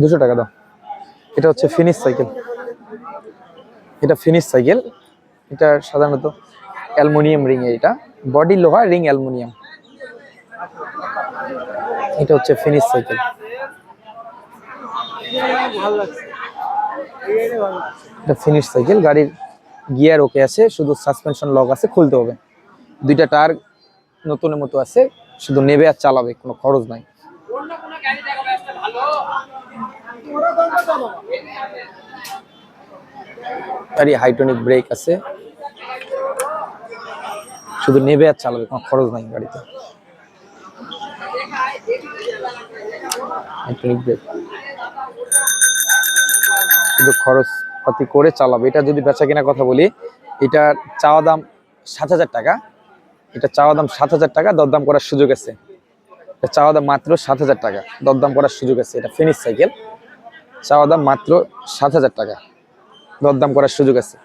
দুশো টাকা দাও। এটা হচ্ছে ফিনিশ সাইকেল এটা ফিনিশ সাইকেল এটা সাধারণত অ্যালুমিনিয়াম রিং এটা। বডি লোহা, রিং অ্যালুমিনিয়াম। এটা হচ্ছে ফিনিশ সাইকেল এটা ফিনিশ সাইকেল গাড়ির গিয়ার ওকে আছে, শুধু সাসপেনশন লক আছে, খুলতে হবে। দুইটা টায়ার নতুনের মতো আছে, শুধু নেবে আর চালাবে, কোনো খরচ নাই। গাড়ি হাইটনিক ব্রেক আছে। শুধু নেবে আর চালাবে, কোনো খরচ নাই গাড়িতে। হাইড্রোলিক ব্রেক শুধু খরচ পাতি করে চালাবে। এটা যদি বেচা কেনার কথা বলি এটার চাওয়া দাম সাত হাজার টাকা। এটা চাওয়া দাম সাত হাজার টাকা, দরদাম করার সুযোগ আছে। এটা চাওয়া দাম মাত্র সাত হাজার টাকা। দরদাম করার সুযোগ আছে, এটা ফিনিশ সাইকেল চাওয়া দাম মাত্র সাত হাজার টাকা। দরদাম করার সুযোগ আছে।